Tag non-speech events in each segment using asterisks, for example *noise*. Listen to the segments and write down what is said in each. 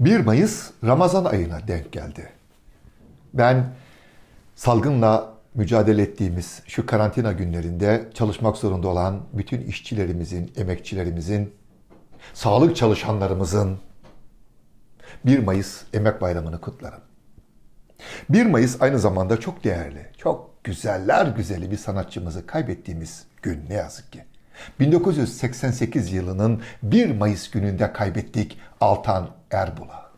1 Mayıs Ramazan ayına denk geldi. Ben salgınla mücadele ettiğimiz şu karantina günlerinde çalışmak zorunda olan bütün işçilerimizin, emekçilerimizin, sağlık çalışanlarımızın 1 Mayıs Emek Bayramı'nı kutlarım. 1 Mayıs aynı zamanda çok değerli, çok güzeller güzeli bir sanatçımızı kaybettiğimiz gün ne yazık ki. 1988 yılının 1 Mayıs gününde kaybettik Altan Erbulak.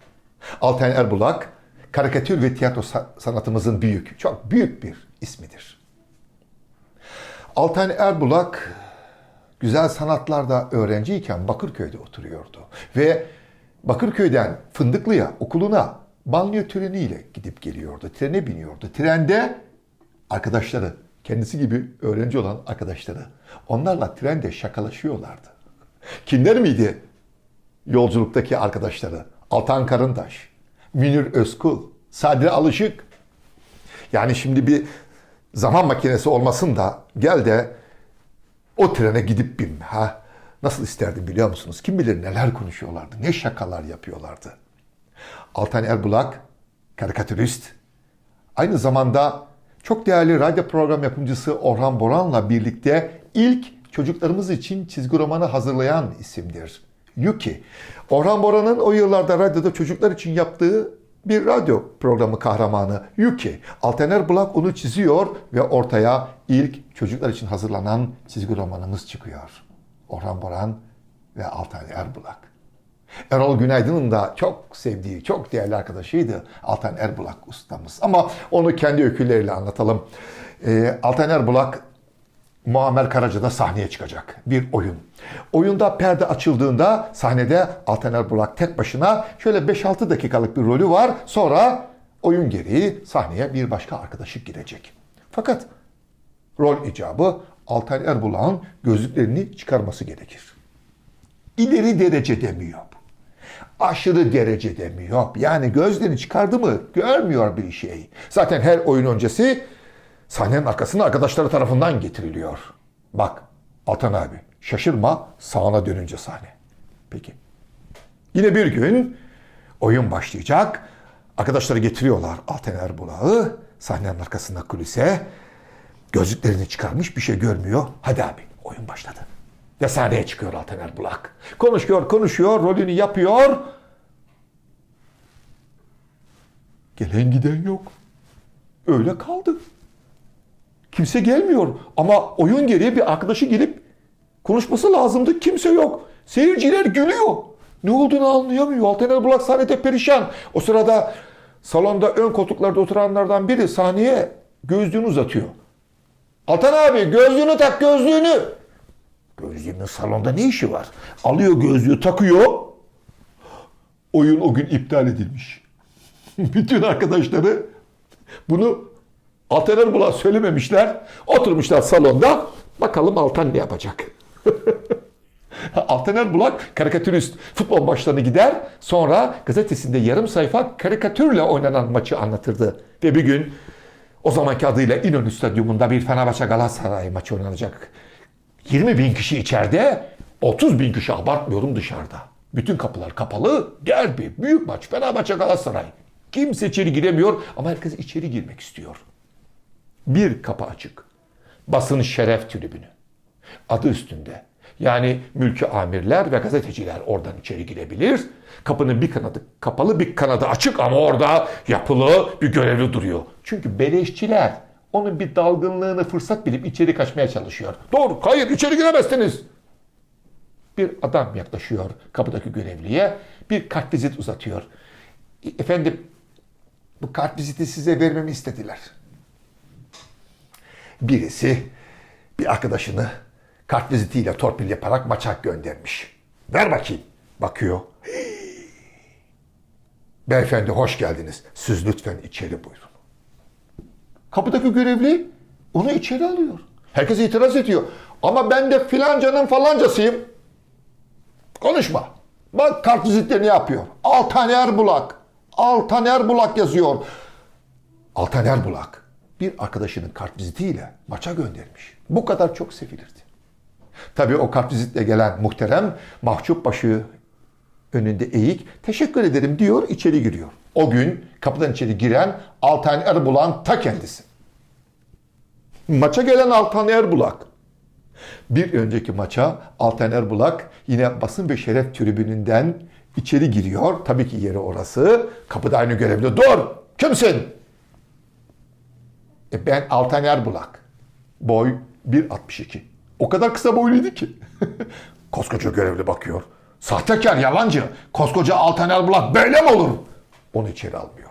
Altan Erbulak, karikatür ve tiyatro sa- sanatımızın büyük, çok büyük bir ismidir. Altan Erbulak güzel sanatlarda öğrenciyken Bakırköy'de oturuyordu. Ve Bakırköy'den Fındıklı'ya, okuluna banliyö treniyle gidip geliyordu. Trene biniyordu. Trende arkadaşları, kendisi gibi öğrenci olan arkadaşları, onlarla trende şakalaşıyorlardı. Kimler miydi yolculuktaki arkadaşları? Altan Karıntaş, Münir Özkul, Sadri Alışık. Yani şimdi bir zaman makinesi olmasın da gel de o trene gidip binme. Ha? Nasıl isterdim biliyor musunuz? Kim bilir neler konuşuyorlardı, ne şakalar yapıyorlardı. Altan Erbulak, karikatürist. Aynı zamanda çok değerli radyo program yapımcısı Orhan Boran'la birlikte ilk çocuklarımız için çizgi romanı hazırlayan isimdir. Yuki. Orhan Boran'ın o yıllarda radyoda çocuklar için yaptığı bir radyo programı kahramanı Yuki. Altan Erbulak onu çiziyor ve ortaya ilk çocuklar için hazırlanan çizgi romanımız çıkıyor. Orhan Boran ve Altan Erbulak. Erol Günaydın'ın da çok sevdiği, çok değerli arkadaşıydı Altan Erbulak ustamız. Ama onu kendi öyküleriyle anlatalım. Ee, Altan Erbulak Muammer Karaca'da sahneye çıkacak. Bir oyun. Oyunda perde açıldığında sahnede Altan Erbulak tek başına şöyle 5-6 dakikalık bir rolü var. Sonra oyun gereği sahneye bir başka arkadaşı girecek. Fakat rol icabı Altan Erbulak'ın gözlüklerini çıkarması gerekir. İleri derece demiyor. Aşırı derece demiyor. Yani gözlerini çıkardı mı görmüyor bir şey. Zaten her oyun öncesi sahnenin arkasına arkadaşları tarafından getiriliyor. Bak Altan abi şaşırma sağına dönünce sahne. Peki. Yine bir gün oyun başlayacak. Arkadaşları getiriyorlar Altan Erbulak'ı sahnenin arkasında kulise. Gözlüklerini çıkarmış bir şey görmüyor. Hadi abi oyun başladı. Ve sahneye çıkıyor Altan Erbulak. Konuşuyor, konuşuyor, rolünü yapıyor. Gelen giden yok. Öyle kaldı. Kimse gelmiyor. Ama oyun gereği bir arkadaşı gelip konuşması lazımdı. Kimse yok. Seyirciler gülüyor. Ne olduğunu anlayamıyor. Altan Erbulak sahnede perişan. O sırada salonda ön koltuklarda oturanlardan biri sahneye gözlüğünü uzatıyor. Altan abi gözlüğünü tak gözlüğünü. Gözlüğünün salonda ne işi var? Alıyor gözlüğü takıyor. Oyun o gün iptal edilmiş. *laughs* Bütün arkadaşları bunu Altan Erbulak'a söylememişler. Oturmuşlar salonda. Bakalım Altan ne yapacak? *laughs* Altan Erbulak karikatürist futbol maçlarına gider. Sonra gazetesinde yarım sayfa karikatürle oynanan maçı anlatırdı. Ve bir gün o zamanki adıyla İnönü Stadyumunda bir Fenerbahçe Galatasaray maçı oynanacak. 20 bin kişi içeride, 30 bin kişi abartmıyorum dışarıda. Bütün kapılar kapalı, derbi, büyük maç, Fenerbahçe Galatasaray. Kimse içeri giremiyor ama herkes içeri girmek istiyor. Bir kapı açık. Basın şeref tribünü. Adı üstünde. Yani mülki amirler ve gazeteciler oradan içeri girebilir. Kapının bir kanadı kapalı bir kanadı açık ama orada yapılı bir görevli duruyor. Çünkü beleşçiler onun bir dalgınlığını fırsat bilip içeri kaçmaya çalışıyor. Doğru, hayır içeri giremezsiniz. Bir adam yaklaşıyor kapıdaki görevliye. Bir kartvizit uzatıyor. Efendim bu kartviziti size vermemi istediler. Birisi bir arkadaşını kartvizitiyle torpil yaparak maça göndermiş. Ver bakayım. Bakıyor. *gasps* Beyefendi hoş geldiniz. Siz lütfen içeri buyurun. Kapıdaki görevli onu içeri alıyor. Herkes itiraz ediyor. Ama ben de filancanın falancasıyım. Konuşma. Bak kartvizitlerini yapıyor. Altan Erbulak. Altan Erbulak yazıyor. Altan Erbulak bir arkadaşının kartvizitiyle maça göndermiş. Bu kadar çok sevilirdi. Tabii o kartvizitle gelen muhterem mahcup başı önünde eğik. Teşekkür ederim diyor içeri giriyor. O gün kapıdan içeri giren Altan Erbulak'ın ta kendisi. Maça gelen Altan Erbulak. Bir önceki maça Altan Erbulak yine basın ve şeref tribününden içeri giriyor. Tabii ki yeri orası. Kapıda aynı görevli. Dur! Kimsin? E ben Altan Erbulak. Boy 1.62. O kadar kısa boyluydu ki. *laughs* Koskoca görevli bakıyor. Sahtekar, yalancı. Koskoca Altan Erbulak böyle mi olur? Onu içeri almıyor.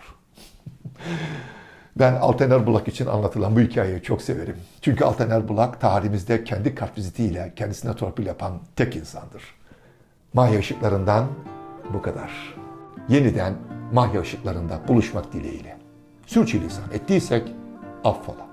Ben Altan Erbulak için anlatılan bu hikayeyi çok severim. Çünkü Altan Erbulak tarihimizde kendi kartvizitiyle kendisine torpil yapan tek insandır. Mahya ışıklarından bu kadar. Yeniden Mahya ışıklarında buluşmak dileğiyle. Sürçülisan ettiysek affola.